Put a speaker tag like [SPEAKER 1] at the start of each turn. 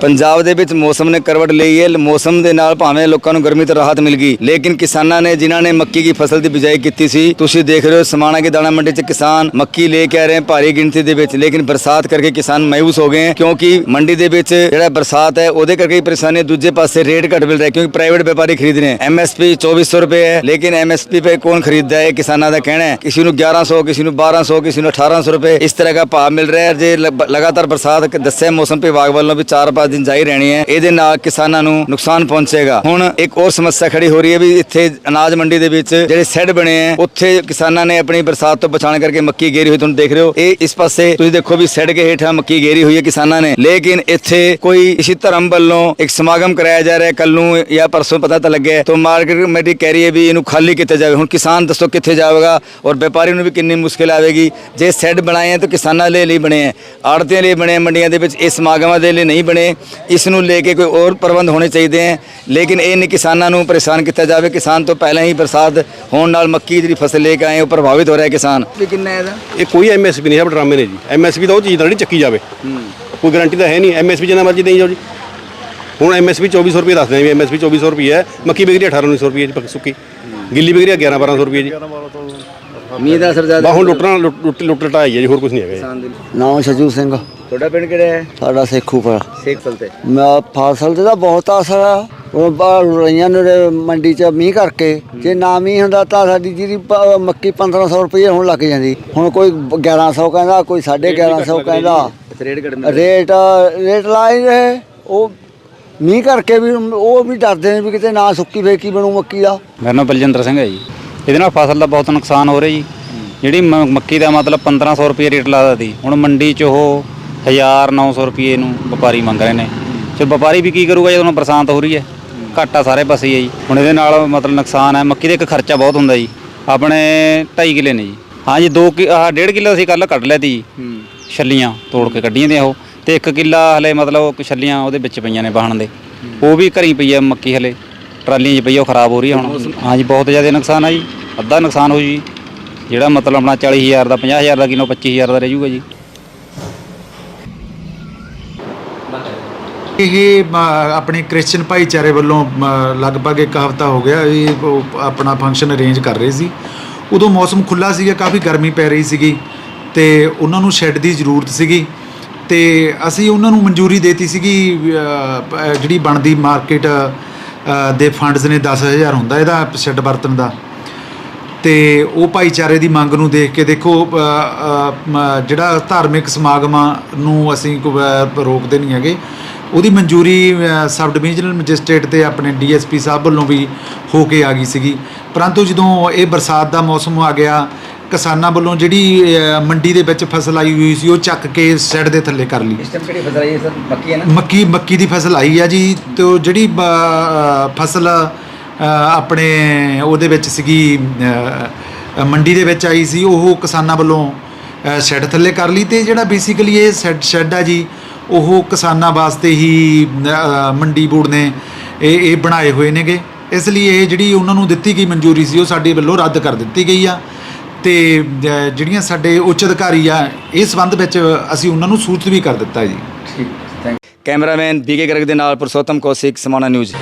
[SPEAKER 1] ਪੰਜਾਬ ਦੇ ਵਿੱਚ ਮੌਸਮ ਨੇ ਕਰਵਟ ਲਈ ਹੈ। ਮੌਸਮ ਦੇ ਨਾਲ ਭਾਵੇਂ ਲੋਕਾਂ ਨੂੰ ਗਰਮੀ ਤੋਂ ਰਾਹਤ ਮਿਲ ਗਈ, ਲੇਕਿਨ ਕਿਸਾਨਾਂ ਨੇ ਜਿਨ੍ਹਾਂ ਨੇ ਮੱਕੀ ਦੀ ਫਸਲ ਦੀ ਬਿਜਾਈ ਕੀਤੀ ਸੀ, ਤੁਸੀਂ ਦੇਖ ਰਹੇ ਹੋ ਸਮਾਣਾ ਕੇ ਦਾਣਾ ਮੰਡੀ 'ਚ ਕਿਸਾਨ ਮੱਕੀ ਲੈ ਕੇ ਆ ਰਹੇ ਭਾਰੀ ਗਿਣਤੀ ਦੇ ਵਿੱਚ। ਲੇਕਿਨ ਬਰਸਾਤ ਕਰਕੇ ਕਿਸਾਨ ਮਾਇੂਸ ਹੋ ਗਏ ਕਿਉਂਕਿ ਮੰਡੀ ਦੇ ਵਿੱਚ ਜਿਹੜਾ ਬਰਸਾਤ ਹੈ, ਉਹਦੇ ਕਰਕੇ ਪਰੇਸ਼ਾਨੀ ਦੂਜੇ ਪਾਸੇ ਰੇਟ ਘਟ ਮਿਲ ਰਿਹਾ ਕਿਉਂਕਿ ਪ੍ਰਾਈਵੇਟ ਵਪਾਰੀ ਖਰੀਦ ਰਹੇ ਐਮਐਸਪੀ 2400 ਰੁਪਏ ਹੈ, ਲੇਕਿਨ ਐਮਐਸਪੀ पे ਕੌਣ ਖਰੀਦਦਾ ਹੈ ਕਿਸਾਨਾਂ ਦਾ ਕਹਿਣਾ ਹੈ। ਕਿਸੇ ਨੂੰ 1100 ਕਿਸੇ ਨੂੰ 1200 ਕਿਸੇ ਨੂੰ 1800 ਰੁਪਏ ਇਸ ਤਰ੍ਹਾਂ ਦਾ ਭਾਅ ਮਿਲ ਰਿਹਾ ਹੈ। ਜੇ ਲਗਾਤਾਰ ਬਰਸਾਤ ਦੱਸਿਆ ਮੌਸਮ ਵਿਭਾਗ ਵੱਲੋਂ ਵੀ 4-5 ਦਿਨ ਜਾਈ ਰਹਿਣੀ ਹੈ। ਇਹਦੇ ਨਾਲ ਕਿਸਾਨਾਂ ਨੂੰ ਨੁਕਸਾਨ ਪਹੁੰਚੇਗਾ। ਹੁਣ ਇੱਕ ਹੋਰ ਸਮੱਸਿਆ ਖੜੀ ਹੋ ਰਹੀ ਹੈ ਵੀ ਇੱਥੇ ਅਨਾਜ ਮੰਡੀ ਦੇ ਵਿੱਚ ਜਿਹੜੇ ਸੈੱਡ ਬਣੇ ਹੈ, ਉੱਥੇ ਕਿਸਾਨਾਂ ਨੇ ਆਪਣੀ ਬਰਸਾਤ ਤੋਂ ਬਚਾਉਣ ਕਰਕੇ ਮੱਕੀ ਗੇਰੀ ਹੋਈ। ਤੁਹਾਨੂੰ ਦੇਖ ਰਹੇ ਹੋ, ਇਹ ਇਸ ਪਾਸੇ ਤੁਸੀਂ ਦੇਖੋ ਵੀ ਸੈੱਡ ਕੇ ਹੇਠਾਂ ਮੱਕੀ ਗੇਰੀ ਹੋਈ ਹੈ ਕਿਸਾਨਾਂ ਨੇ। ਲੇਕਿਨ ਇੱਥੇ ਕੋਈ ਇਸੇ ਧਰਮ ਵੱਲੋਂ ਇੱਕ ਸਮਾਗਮ ਕਰਾਇਆ ਜਾ ਰਿਹਾ ਕੱਲ ਨੂੰ ਜਾਂ ਪਰਸੋਂ ਪਤਾ ਤਾਂ ਲੱਗਿਆ ਤਾਂ ਮਾਰਕੀਟ ਕਮੇਟੀ ਕਹਿ ਰਹੀ ਹੈ ਵੀ ਇਹਨੂੰ ਖਾਲੀ ਕੀਤਾ ਜਾਵੇ। ਹੁਣ ਕਿਸਾਨ ਦੱਸੋ ਕਿੱਥੇ ਜਾਵੇਗਾ ਔਰ ਵਪਾਰੀ ਨੂੰ ਵੀ ਕਿੰਨੀ ਮੁਸ਼ਕਿਲ ਆਵੇਗੀ। ਜੇ ਸੈੱਡ ਬਣਾਏ ਹੈ ਤਾਂ ਕਿਸਾਨਾਂ ਲਈ ਲਈ ਬਣੇ ਹੈ। ਆੜਤੀਆਂ ਲਈ ਬਣੇ ਮੰਡੀਆਂ ਦੇ ਵਿੱਚ ਇਹ ਸਮਾਗਮਾਂ ਦੇ ਲਈ ਨਹੀਂ ਬਣੇ। ਇਸ ਨੂੰ ਲੈ ਕੇ ਕੋਈ ਹੋਰ ਪ੍ਰਬੰਧ ਹੋਣੇ ਚਾਹੀਦੇ ਹੈ। ਲੇਕਿਨ ਇਹ ਨਹੀਂ ਕਿਸਾਨਾਂ ਨੂੰ ਪਰੇਸ਼ਾਨ ਕੀਤਾ ਜਾਵੇ। ਕਿਸਾਨ ਤੋਂ ਪਹਿਲਾਂ ਹੀ ਬਰਸਾਤ ਹੋਣ ਨਾਲ ਮੱਕੀ ਦੀ ਜਿਹੜੀ ਫਸਲ ਲੈ ਕੇ ਆਏ ਉਹ ਪ੍ਰਭਾਵਿਤ ਹੋ ਰਿਹਾ ਹੈ ਕਿਸਾਨ। ਕਿੰਨਾ ਇਹਦਾ?
[SPEAKER 2] ਇਹ ਕੋਈ ਐਮਐਸਪੀ ਨਹੀਂ ਸਭ ਡਰਾਮੇ ਨੇ ਜੀ। ਐਮਐਸਪੀ ਤਾਂ ਉਹ ਚੀਜ਼ ਦਾ ਨਹੀਂ ਚੱਕੀ ਜਾਵੇ। ਕੋਈ ਗਾਰੰਟੀ ਤਾਂ ਹੈ ਨਹੀਂ। ਐਮਐਸਪੀ ਜਿੰਨਾ ਮਰਜ਼ੀ ਦੇਈ ਜਾਓ ਜੀ। ਹੁਣ ਐਮਐਸਪੀ 2400 ਰੁਪਏ ਦੱਸਦੇ ਆ ਵੀ ਐਮਐਸਪੀ 2400 ਰੁਪਏ ਹੈ। ਮੱਕੀ ਵਿਕਰੀ 1800 ਰੁਪਏ ਜੀ ਪੱਕੀ ਸੁੱਕੀ। ਗਿੱਲੀ ਵਿਕਰੀ 11 1200 ਰੁਪਏ ਜੀ।
[SPEAKER 1] ਮੀਂਹ ਦਾ ਅਸਰ ਜ਼ਿਆਦਾ
[SPEAKER 2] ਹੁਣ ਲੁੱਟਣਾ ਲੁੱਟ ਲੁੱਟ ਲੁੱਟ ਆਈ ਹੈ ਜੀ। ਹੋਰ ਕੁਝ ਨਹੀਂ ਹੈਗਾ ਜੀ।
[SPEAKER 3] ਨਾਮ ਸ਼ਜੂ ਸਿੰਘ।
[SPEAKER 1] ਤੁਹਾਡਾ ਪਿੰਡ ਕਿਹੜਾ ਹੈ?
[SPEAKER 3] ਸਾਡਾ ਸੇਖੂਪੁਰ।
[SPEAKER 1] ਸੇਖ ਫਲ ਤੇ।
[SPEAKER 3] ਮੈਂ ਫਸਲ ਤੇ ਤਾਂ ਬਹੁਤ ਅਸਰ ਆ ਉਹ ਬਾਹਰ ਰਈਆਂ ਨੇ ਮੰਡੀ ਚ ਮੀਂਹ ਕਰਕੇ ਜੇ ਨਾ ਮੀਂਹ ਹੁੰਦਾ ਤਾਂ ਸਾਡੀ ਜਿਹੜੀ ਪ- ਮੱਕੀ 1500 ਰੁਪਏ ਹੁਣ ਲੱਗ ਜਾਂਦੀ। ਹੁਣ ਕੋਈ 1100 ਕਹਿੰਦਾ ਕੋਈ 1150 ਕਹਿੰਦਾ।
[SPEAKER 1] ਰੇਟ
[SPEAKER 3] ਰੇਟ ਰੇਟ ਲਾਏ ਰਹੇ ਉਹ ਮੀਂਹ ਕਰਕੇ ਵੀ ਉਹ ਵੀ ਡਰਦੇ ਨੇ ਵੀ ਕਿਤੇ ਨਾ ਸੁੱਕੀ ਫੇਕੀ ਬਣੂ ਮੱਕੀ ਦਾ।
[SPEAKER 4] ਮੇਰਾ ਨਾਮ ਬਲਜਿੰਦਰ ਸਿੰਘ ਹੈ ਜੀ। ਇਹਦੇ ਨਾਲ ਫਸਲ ਦਾ ਬਹੁਤ ਨੁਕਸਾਨ ਹੋ ਰਿਹਾ ਜੀ। ਜਿਹੜੀ ਮ- ਮੱਕੀ ਦਾ ਮਤਲਬ 1500 ਰੁਪਏ ਰੇਟ ਲਾਦਾ ਸੀ। ਹੁਣ ਮੰਡੀ 'ਚ ਉਹ 1900 ਰੁਪਏ ਨੂੰ ਵਪਾਰੀ ਮੰਗ ਰਹੇ ਨੇ। ਚਲ ਵਪਾਰੀ ਵੀ ਕੀ ਕਰੂਗਾ ਜਦੋਂ ਬਰਸਾਤ ਹੋ ਰਹੀ ਹੈ? ਘਾਟਾ ਸਾਰੇ ਪਾਸੇ ਹੀ ਹੈ ਜੀ। ਹੁਣ ਇਹਦੇ ਨਾਲ ਮਤਲਬ ਨੁਕਸਾਨ ਹੈ ਮੱਕੀ ਦਾ ਇੱਕ ਖਰਚਾ ਬਹੁਤ ਹੁੰਦਾ ਜੀ। ਆਪਣੇ 2.5 ਕਿੱਲੇ ਨੇ ਜੀ। ਹਾਂ ਜੀ 2 ਕਿ ਆਹ 1.5 ਕਿੱਲਾ ਅਸੀਂ ਕੱਲ ਕੱਢ ਲਿਆ ਤੀ ਜੀ। ਛੱਲੀਆਂ ਤੋੜ ਕੇ ਕੱਢੀਆਂ ਨੇ ਉਹ। ਤੇ 1 ਕਿੱਲਾ ਹਲੇ ਮਤਲਬ ਛੱਲੀਆਂ ਉਹਦੇ ਵਿੱਚ ਪਈਆਂ ਨੇ ਬਾਹਣ ਦੇ। ਉਹ ਵੀ ਘਰੀ ਪਈ ਹੈ ਮੱਕੀ ਹਲੇ। ਟਰਾਲੀਆਂ 'ਚ ਪਈ ਆ, ਉਹ ਖਰਾਬ ਹੋ ਰਹੀ ਹੈ ਹੁਣ। ਹਾਂ ਜੀ ਬਹੁਤ ਜ਼ਿਆਦਾ ਨੁਕਸਾਨ ਆ ਜੀ। ਅੱਧਾ ਨੁਕਸਾਨ ਹੋ ਜੀ ਜਿਹੜਾ ਮਤਲਬ ਆਪਣਾ 40000 ਦਾ 50000 ਦਾ ਕਿਲੋ 25000 ਦਾ ਰਹਿ ਜਾਊਗਾ ਜੀ।
[SPEAKER 5] ਇਹ ਆਪਣੇ ਕ੍ਰਿਸਚੀਅਨ ਭਾਈਚਾਰੇ ਵੱਲੋਂ ਲਗਭਗ ਇੱਕ ਹਫ਼ਤਾ ਹੋ ਗਿਆ ਇਹ ਆਪਣਾ ਫੰਕਸ਼ਨ ਅਰੇਂਜ ਕਰ ਰਹੇ ਸੀ। ਉਦੋਂ ਮੌਸਮ ਖੁੱਲਾ ਸੀਗਾ, ਕਾਫੀ ਗਰਮੀ ਪੈ ਰਹੀ ਸੀਗੀ ਤੇ ਉਹਨਾਂ ਨੂੰ ਸ਼ੈੱਡ ਦੀ ਜ਼ਰੂਰਤ ਸੀਗੀ ਤੇ ਅਸੀਂ ਉਹਨਾਂ ਨੂੰ ਮਨਜ਼ੂਰੀ ਦੇਤੀ ਸੀਗੀ ਜਿਹੜੀ ਬਣਦੀ ਮਾਰਕੀਟ ਦੇ ਫੰਡਸ ਨੇ 10000 ਹੁੰਦਾ, ਇਹਦਾ ਸ਼ੈੱਡ ਵਰਤਣ ਦਾ। ਤੇ ਉਹ ਭਾਈਚਾਰੇ ਦੀ ਮੰਗ ਨੂੰ ਦੇਖ ਕੇ ਦੇਖੋ ਜਿਹੜਾ ਧਾਰਮਿਕ ਸਮਾਗਮਾਂ ਨੂੰ ਅਸੀਂ ਰੋਕਦੇ ਨਹੀਂ ਹੈਗੇ। ਉਹਦੀ ਮਨਜ਼ੂਰੀ ਸਬ ਡਿਵੀਜ਼ਨਲ ਮੈਜਿਸਟ੍ਰੇਟ ਤੇ ਆਪਣੇ ਡੀਐਸਪੀ ਸਾਹਿਬ ਵੱਲੋਂ ਵੀ ਹੋ ਕੇ ਆ ਗਈ ਸੀਗੀ। ਪਰੰਤੂ ਜਦੋਂ ਇਹ ਬਰਸਾਤ ਦਾ ਮੌਸਮ ਆ ਗਿਆ ਕਿਸਾਨਾਂ ਵੱਲੋਂ ਜਿਹੜੀ ਮੰਡੀ ਦੇ ਵਿੱਚ ਫਸਲ ਆਈ ਹੋਈ ਸੀ ਉਹ ਚੱਕ ਕੇ ਸੈੱਡ ਦੇ ਥੱਲੇ ਕਰ ਲਈ।
[SPEAKER 1] ਇਸ ਟਾਈਮ ਕਿਹੜੀ ਫਸਲ ਹੈ ਸਰ? ਮੱਕੀ ਹੈ ਨਾ?
[SPEAKER 5] ਮੱਕੀ ਮੱਕੀ ਦੀ ਫਸਲ ਆਈ ਆ ਜੀ ਤੇ ਉਹ ਜਿਹੜੀ ਫਸਲ ਆਪਣੇ ਉਹਦੇ ਵਿੱਚ ਸੀਗੀ ਮੰਡੀ ਦੇ ਵਿੱਚ ਆਈ ਸੀ, ਉਹ ਕਿਸਾਨਾਂ ਵੱਲੋਂ ਸ਼ੈੱਡ ਥੱਲੇ ਕਰ ਲਈ ਤੇ ਜਿਹੜਾ ਬੇਸਿਕਲੀ ਇਹ ਸ਼ੈੱਡ ਸ਼ੈੱਡ ਆ ਜੀ, ਉਹ ਕਿਸਾਨਾਂ ਵਾਸਤੇ ਹੀ ਮੰਡੀ ਬੋਰਡ ਨੇ ਇਹ ਇਹ ਬਣਾਏ ਹੋਏ ਨੇਗੇ। ਇਸ ਲਈ ਇਹ ਜਿਹੜੀ ਉਹਨਾਂ ਨੂੰ ਦਿੱਤੀ ਗਈ ਮਨਜ਼ੂਰੀ ਸੀ, ਉਹ ਸਾਡੇ ਵੱਲੋਂ ਰੱਦ ਕਰ ਦਿੱਤੀ ਗਈ ਆ। ਤੇ ਜਿਹੜੀਆਂ ਸਾਡੇ ਉੱਚ ਅਧਿਕਾਰੀ ਆ ਇਸ ਸੰਬੰਧ ਵਿੱਚ ਅਸੀਂ ਉਹਨਾਂ ਨੂੰ ਸੂਚਿਤ ਵੀ ਕਰ ਦਿੱਤਾ ਜੀ।
[SPEAKER 1] ਠੀਕ ਕੈਮਰਾਮੈਨ ਬੀਕੇ ਗਰਗ ਦੇ ਨਾਲ ਪੁਰਸ਼ੋਤਮ ਕੌਸ਼ਿਕ, ਸਮਾਣਾ ਨਿਊਜ਼।